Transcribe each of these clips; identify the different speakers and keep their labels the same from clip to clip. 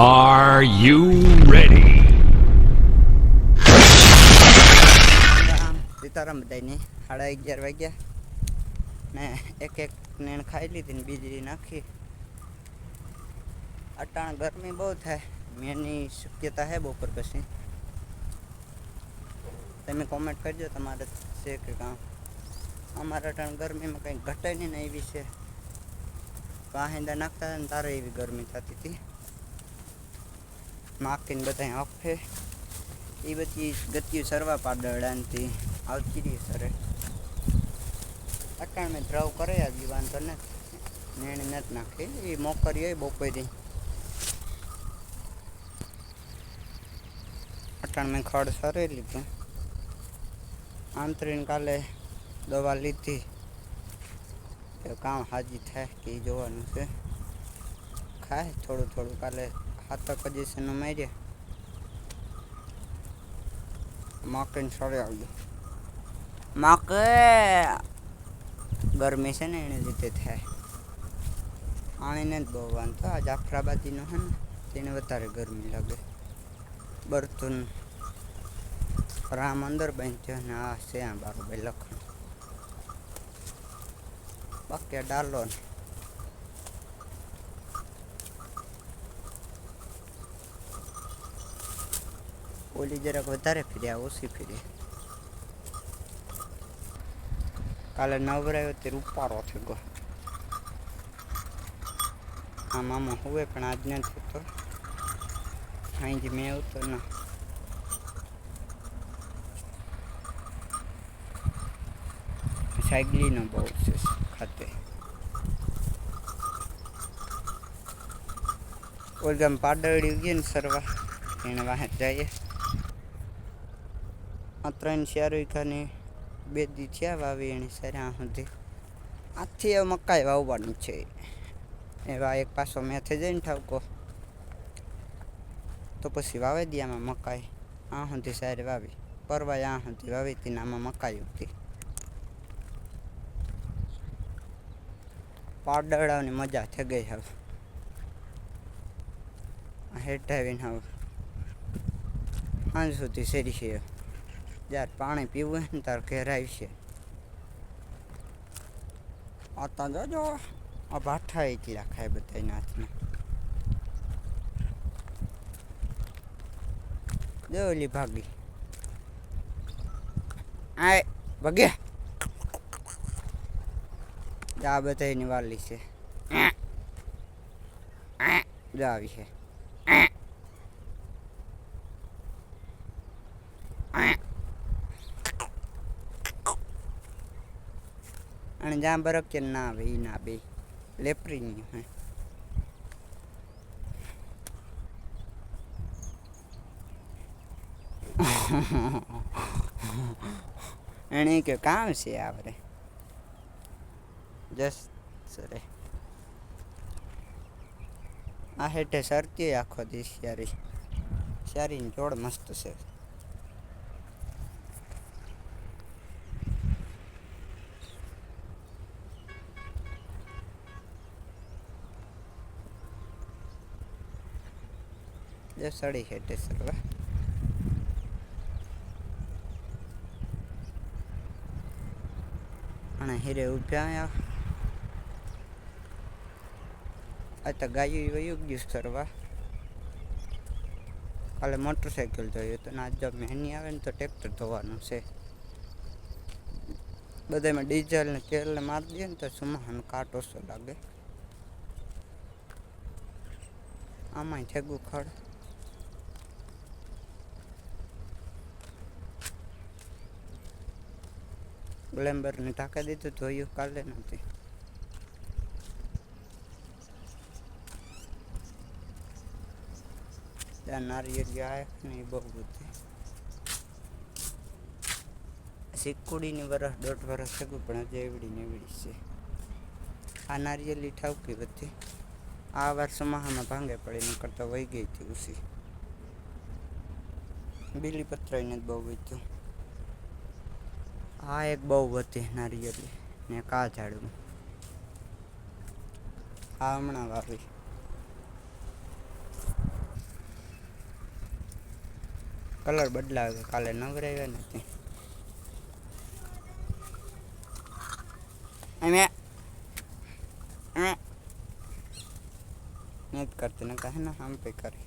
Speaker 1: Are you ready?
Speaker 2: Ram Sitaram બધાને સાડા અગિયાર વાગ્યા. મેં એક એક નેણ ખાઈ લીધી ને બીજી નાખી. અટાણ ગરમી બહુ થાય. મેની શક્યતા હે બપોર પછી. તમે કોમેન્ટ કરજો તમારે છે કે કામ અમારે અટાણ ગરમીમાં કંઈ ઘટે નહીં એવી છે. વાહિંદા નાખતા ને તારે એવી ગરમી થતી હતી. માખીને બધા આંખે એ બધી ગતિઓ સરવા પાડડાનથી આવતી રહી સરે. અટાણ મેં દ્રવ કરે આવી વાંધો નથી. નેણે નથી નાખી. એ મોકરી હોય બપોરી. અટાણ મેં ખડ સરે લીધું. આંતરીને કાલે દવા લીધી. એ કામ હાજી થાય કે ઈ જોવાનું છે. ખાય થોડું થોડું કાલે હાથક પોઝિશનનું માર્યા માકે સળે આવ્યું માકે ગરમી છે ને, એને લીધે થાય. આણીને જ બહુ વાંધો. આ જાફરાબાદીનો છે ને, તેને વધારે ગરમી લાગે. બર્તુન રામ અંદર બાંધ્યો ને આ છે આ બારોબાઈ લખણ. બાકી ડાલો ને. ઓલી જરાક વધારે ફર્યા ઓછી ફર્યા કાલે નવરાયો તે રૂપારો થઈ ગયો આ મામા હુએ પણ આજ નથી થતો. અહીંથી મેં આવતો ના. સાયકલીનો બહુ છે ખાતે. ઓલગામ પાડળી ગઈ ને સરવા એને વાહે જઈએ. ત્રણ ચાર વીઘાની બે દી થયા વાવી એની સર્યા સુધી. આથી હવે મકાઈ વાવવાની છે. એવા એક પાસો મેથે જઈને ઠાવકો. તો પછી વાવી દી આમાં મકાઈ. આ સુધી સારી વાવી. પરવાય આ સુધી વાવી હતી આમાં મકાઈ ઉગતી પાડડાની મજા થઈ ગઈ હવે. હેઠાવીને હવે. સાંજ સુધી શેરી છે જ્યારે પાણી પીવું હોય ને ત્યારે ઘેર આવશે. આતા જોજો આ ભાઠા એકલા ખાય બધા નાથમાં દેવલી ભાગી આય ભગે. આ બધા એની વાલી છે. આવી છે. અને જ્યાં બરફ છે ના આવે એ ના બે. લેપરીની એને કે કામ છે આવરે. જસ, સરે. આ હેઠે સરતી આખો દી સારી શિયારીની જોડ મસ્ત છે. જે સડી હેઠે સરવા અને હીરે ઉભ્યા આ તો ગાયું વયું ગયું સરવા કાલે મોટરસાઇકલ જોયું તો આજ જો મહેની આવે ને તો ટ્રેક્ટર ધોવાનું છે બધામાં ડીઝલ ને તેલ ને મારી દે ને તો સુમાહાનો કાટ ઓછો લાગે આમાંય ઠેગું ખડ ગ્લેમ્બરને ટાંકા દીધું, ધોયું, કાલે નથી. નારિયેળ આવે ને એ બહુ બધી. સિક્કુડીની વરસ દોઢ વરસ થયું, પણ હજી એવડી ને એવડી છે. આ નારિયેળી ઠાવકી બધી. આ વાર સમાહામાં ભાંગે પડી ન કરતા વહી ગઈ હતી ઉસી. બીલી પત્રાઈને જ બહુ વીત્યું આ એક બહુ બધી નારી હતી, ને કા ઝાડમાં આ હમણાં વાવી કલર બદલાવ્યો કાલે નવરાવ્યો નથી અમે નથી કરતી ને કહે ને, આમ પે કરી.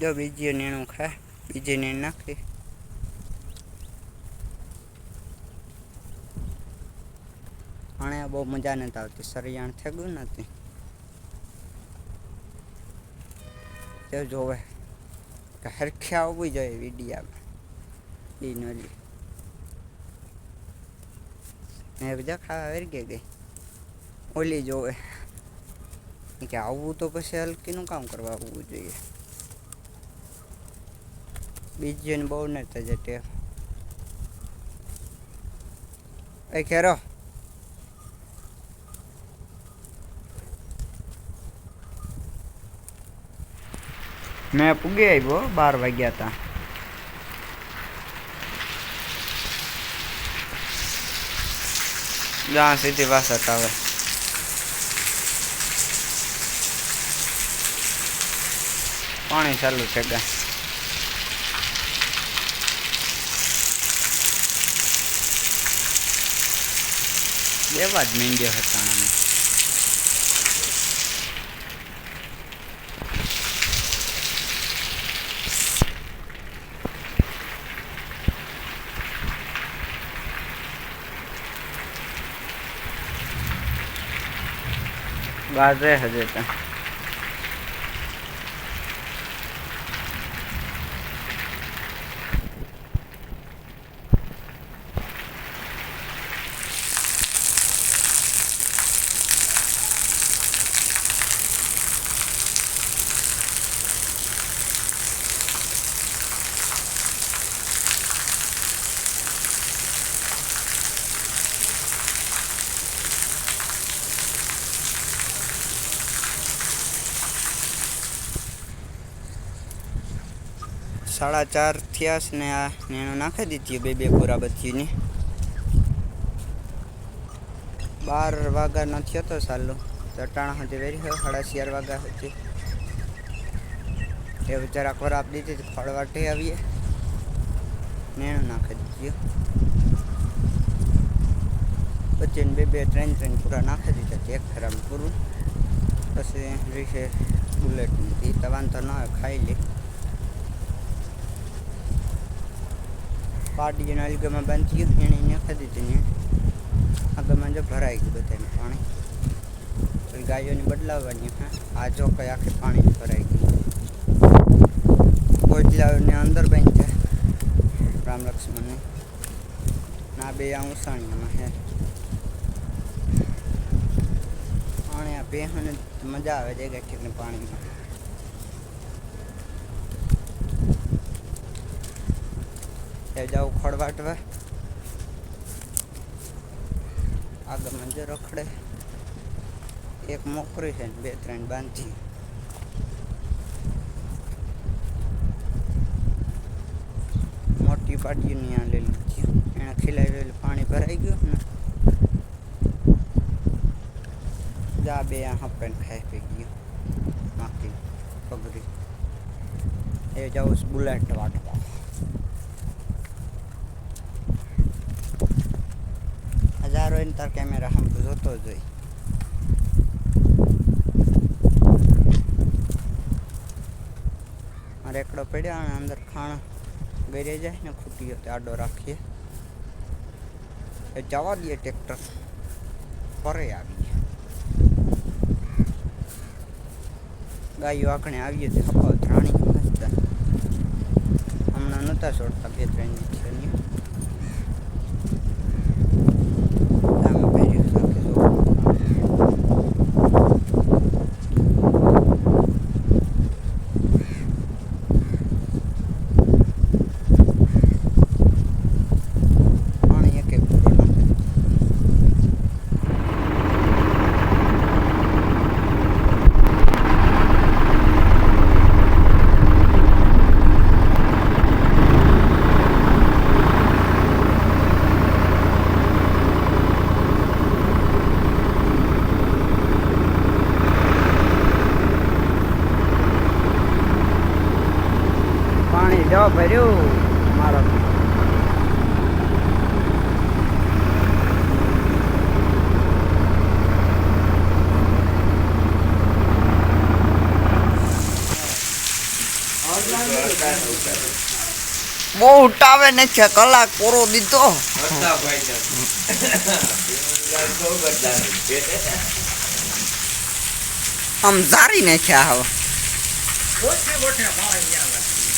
Speaker 2: જો બીજી નીણું ખાય બીજી નેણ નાખી. આણે બહુ મજા નથી આવતી, સરિયાણ થઈ ગયું નથી તે. જોવે, કે હરખ્યા આવવી જોઈએ વિડીયામાં એ નલી ને બધા ખાવા વેરગે ગઈ. ઓલી જોવે, કે આવવું તો પછી હલકીનું કામ કરવા આવવું જોઈએ. બીજી બહુ ને થશે તે એ ખેરો. મેં પૂગી આવ્યો બાર વાગ્યા હતા જ્યાં સીધી વાસત આવે પાણી ચાલુ છે ગા દેવા જ માંડ્યો હતા આને ગાજે હજે ત્યાં સાડા ચાર થયા છે ને આ નેણો નાખી દીધી બે બે પૂરા બચીની બાર વાગ્યા નો થયો તો સાલો ચટાણા હતી વેરી હોય, સાડા ચાર વાગ્યા હતી એ જરાક વાર આપી દીધી ખળવાટે આવીએ. નેણો નાખી દીધી. પછી બે બે ત્રણ ત્રણ પૂરા નાખી દીધા એક ખરાબ પૂરું. પછી રીસે બુલેટ નથી તવાન તો ન હોય ખાઈ લે. પાડીને અલગમાં બંધ ગયું એને નાખી દીધી ને. આગળમાં જો ભરાઈ ગયું બધાને પાણી. ગાયોને બદલાવવાની, હા. આ જો કઈ આખી પાણી ભરાઈ ગયું. કોટલાને અંદર બેન છે રામ લક્ષ્મણને. ના બે આ ઉસાણીમાં હે. પાણી આ બેહને મજા આવે છે ગાંઠીને પાણીમાં. તે જાઉં ખડવાટવા આગળ મંજે રખડે. એક મોકરી છે ને બે ત્રણ બાંધી. મોટી પાટીની આ લઈ લીધી એને ખીલાવી એટલે પાણી ભરાઈ ગયું ને. જા બે આ હપેન ખાઈ પી ગયું. માખી પગરી. એ જાઉં બુલેટ વાટવા. હજારો એને તાર કેમેરા હમ જોતો જ હોય. મારે એકડો પડ્યો અને અંદર ખાણ ગરી જાય ને ખૂટી તે આડો રાખીએ. એ જવા દઈએ ટ્રેક્ટર. ફરે આવીએ ગાયો આખણે આવીએ તે હપાવ ત્રાણી હમણાં નહોતા છોડતા બે ત્રણ દિવસની ન ભર્યું મારો. બહુ ઉઠાવે ને છે કલાક પૂરો દીધો. આમ જારી ને છે હવે